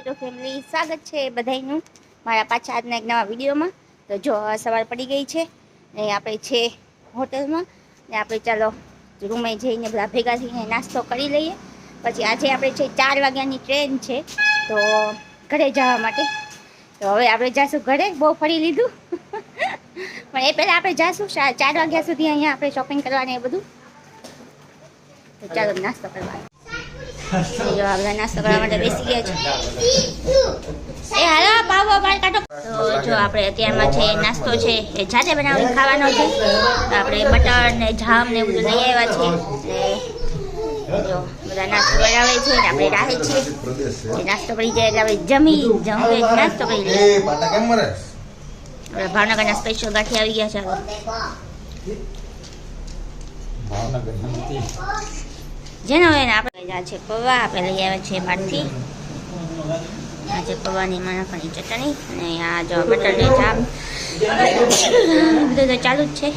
YouTube family સ્વાગત છે બધાયનું મારા પાછા આજના એક નવા વિડીયોમાં. તો જો સવાર પડી ગઈ છે ને આપણે છે હોટલમાં. ને આપણે ચાલો રૂમે જઈને બધા ભેગા થઈને નાસ્તો કરી લઈએ. પછી આજે આપણે છે ચાર વાગ્યાની ટ્રેન છે, તો ઘરે જવા માટે. તો હવે આપણે જાશું ઘરે, બહુ ફરી લીધું. પણ એ પહેલાં આપણે જાશું ચાર વાગ્યા સુધી અહીંયા આપણે શોપિંગ કરવાને એ બધું. તો ચાલો નાસ્તો કરવા જો બધા નાસ્તો કરવા માટે બેસી ગયા છે. એ હાલો પાવ કાઢો. તો જો આપણે અત્યારમાં છે નાસ્તો છે એ જાતે બનાવીને ખાવાનો છે. તો આપણે બટર ને જામ ને બધું લઈ આવ્યા છે ને જો બધા નાસ્તો બનાવે છે ને આપણે રાહે છીએ. નાસ્તો કરી જાય એટલે આપણે જમી નાસ્તો કરી લઈએ. આપણે ભાવનગરના સ્પેશિયલ ગાંઠી આવી ગયા છે. જેનો હોય આપણે આ છે પૌવા, આપણે લઈ આવ્યા છીએ બહારથી આ છે પૌવાની મનાફાની ચટણી અને આ જો બટર ચાપ બધું તો ચાલુ જ છે.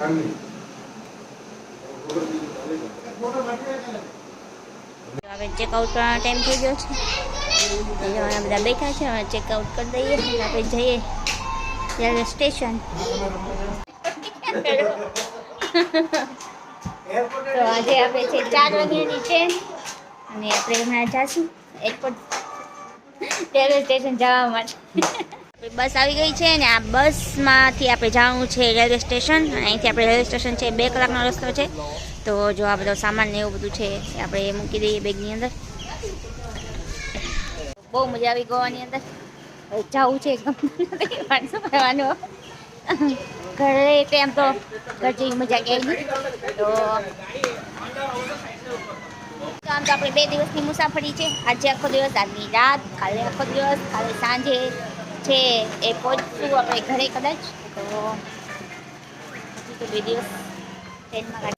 હવે ચેકઆઉટ કરવાનો ટાઈમ થઈ ગયો છે. જવાના બધા બેઠા છે, હવે ચેકઆઉટ કરી દઈએ. અને આપણે જઈએ રેલવે સ્ટેશન તો આજે આપણે છે ચાર વાગ્યાની ટ્રેન અને આપણે હમણાં જઈશું એરપોર્ટ રેલવે સ્ટેશન જવા માટે. બસ આવી ગઈ છે ને આ બસમાંથી આપણે જવાનું છે રેલવે સ્ટેશન અહીંથી આપણે રેલવે સ્ટેશન છે, બે કલાકનો રસ્તો છે. તો જો આ બધો સામાન ને એવું બધું છે એ આપણે મૂકી દઈએ બેગની અંદર. બહુ મજા આવી ગોવાની અંદર. જવું છે ઘરે તેમ તો ઘર જેવી મજા ગઈ તો આમ તો આપણે બે દિવસની મુસાફરી છે. આજે આખો દિવસ, આજની રાત, કાલે આખો દિવસ, કાલે સાંજે છે એ પહોંચશું આપણે ઘરે કદાચ. તો હજી તો બે દિવસ ટ્રેનમાં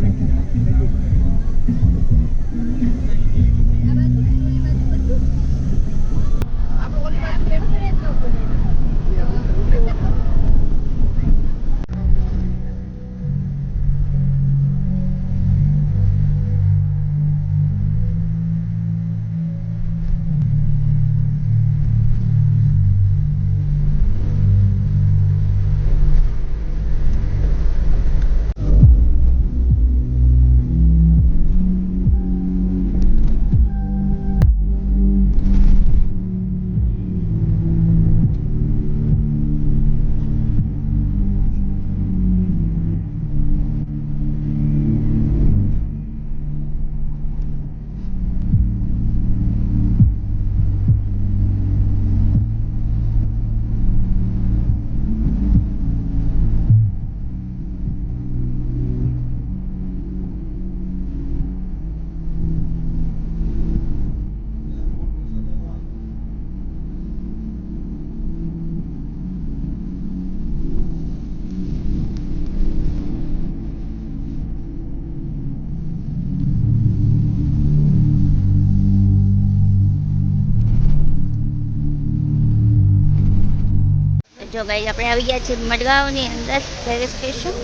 જો ગાઈ આપણે આવી ગયા છીએ મડગાંવની અંદર રેલવે સ્ટેશન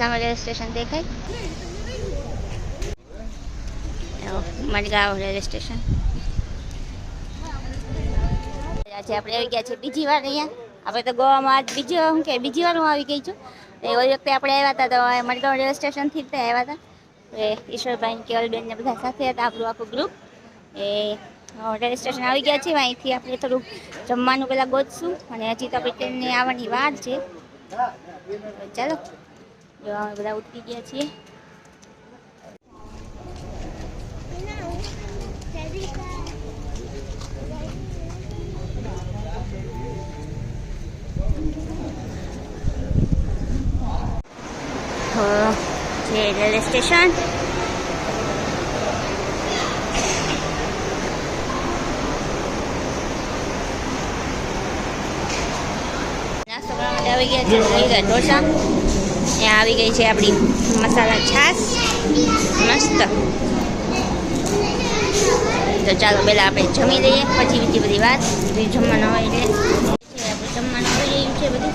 સામે રેલવે સ્ટેશન દેખાય. મડગાંવ રેલવે સ્ટેશન આજે આપણે આવી ગયા છીએ બીજી વાર અહીંયા. આપણે તો ગોવામાં આજ બીજી વાર શું કે બીજી વાર હું આવી ગઈ છું. એ ઓલી વખતે આપણે આવ્યા હતા તો મડગાંવ રેલવે સ્ટેશનથી જ આવ્યા હતા. એ ઈશ્વરભાઈ કેવલબેન ને બધા સાથે હતા, આપણું આખું ગ્રુપ એ રેલવે સ્ટેશન આવી ગયા છે અહીંથી આપણે થોડુંક જમવાનું પહેલાં ગોતશું. અને હજી તો આપણે ટ્રેનને આવવાની વાર છે. ચાલો, જો બધા ઉતરી ગયા છીએ. Railway station. આવી ગયા છે ગયા ઢોસા. ત્યાં આવી ગઈ છે આપણી મસાલા છાશ. મસ્ત. તો ચાલો પહેલાં આપણે જમી લઈએ, પછી બીજી બધી વાત. બીજું જમવાનું હોય એટલે. છે બધું.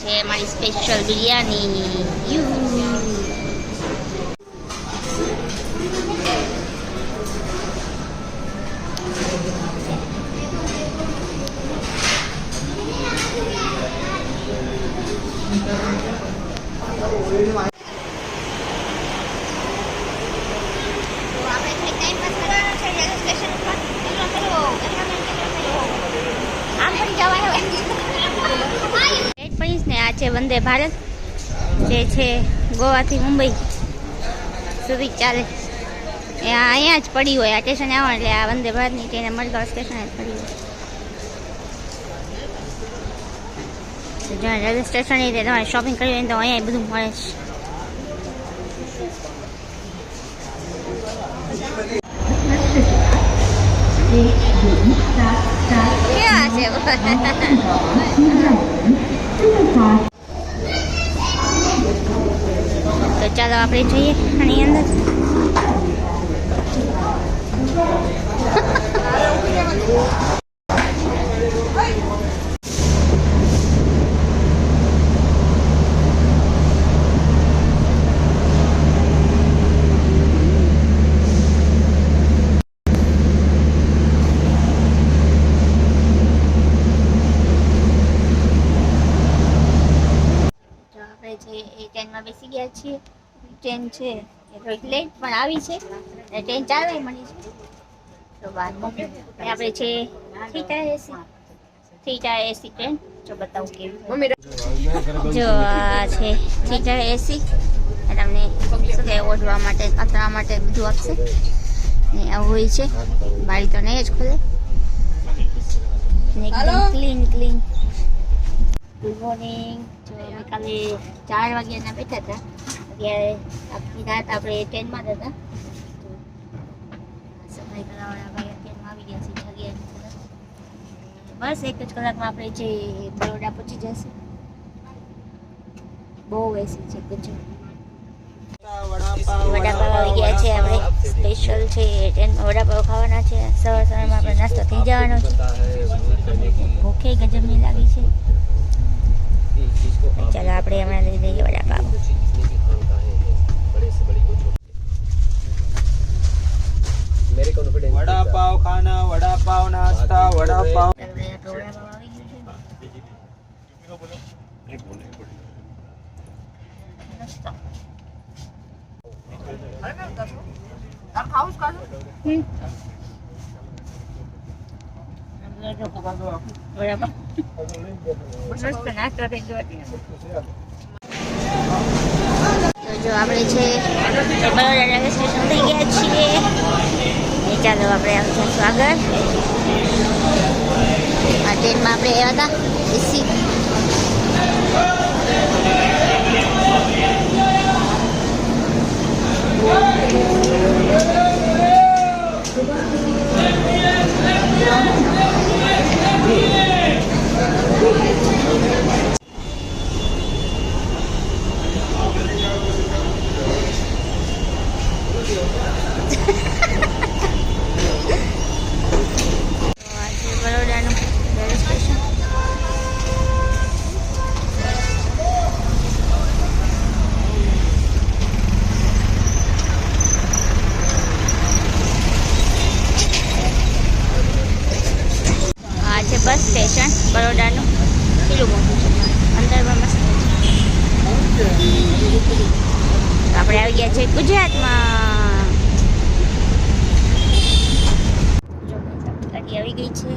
છે મારી સ્પેશિયલ બિરયાની. યુ. વંદે ભારત. જે છે ગોવાથી મુંબઈ સુધી ચાલે. એ અહીંયા જ પડી હોય આ સ્ટેશન આવવાનું એટલે આ વંદે ભારતની ટ્રેન મડગાંવ સ્ટેશન જ પડી હોય. જ્યાં રેલવે સ્ટેશન એ તમારે શોપિંગ કરવી હોય તો અહીંયા બધું મળે છે ક્યાં છે? ચાલો આપણે જોઈએ આની અંદર. આપણે જે એ ટ્રેનમાં બેસી ગયા છીએ. ટ્રેન છે એ થોડીક લેટ પણ આવી છે અને ટ્રેન ચાલવા મળી છે. તો બાર મોકલી આપણે છે થીટા એસી થીટા એસી ટ્રેન જો બતાવું કેવી જો આ છે થીટા એસી તમને શું કહેવાય ઓઢવા માટે અથડા માટે બધું આપશે. ને આવું હોય છે. બારી તો નહીં જ ખુલે. ને એકદમ ક્લીન ક્લીન ગુડ મોર્નિંગ જો અમે કાલે ચાર વાગ્યાના બેઠા હતા. અત્યારે આખી રાત આપણે ટ્રેનમાં જ હતા. સફાઈ કરાવવાના ભાઈ ટ્રેનમાં આવી ગયા છે, જગ્યાએ બસ એક જ કલાકમાં આપણે જે બરોડા પહોંચી જશે. બહુ એસી છે ગજબ વડાપાવ આવી ગયા છે, આપણે સ્પેશિયલ છે ટ્રેનમાં વડાપાવ ખાવાના છે. સવાર સવારમાં આપણે નાસ્તો થઈ જવાનો છે. ભૂખે ગજબની લાગી છે. ચાલો આપણે હમણાં લઈ લઈએ વડાપાવ. જો આપણે છે સ્ટેશન થઈ ગયા છીએ ચાલો આપણે આવી જઈશું આગળ આ ટ્રેનમાં આપણે એવા હતા એસી તો આ છે બરોડાનું રેલવે સ્ટેશન આ છે બસ સ્ટેશન બરોડાનું. કેટલું મોટું છે? અંદર પણ મસ્ત છે. આપણે આવી ગયા છે ગુજરાતમાં. આવી ગઈ છે.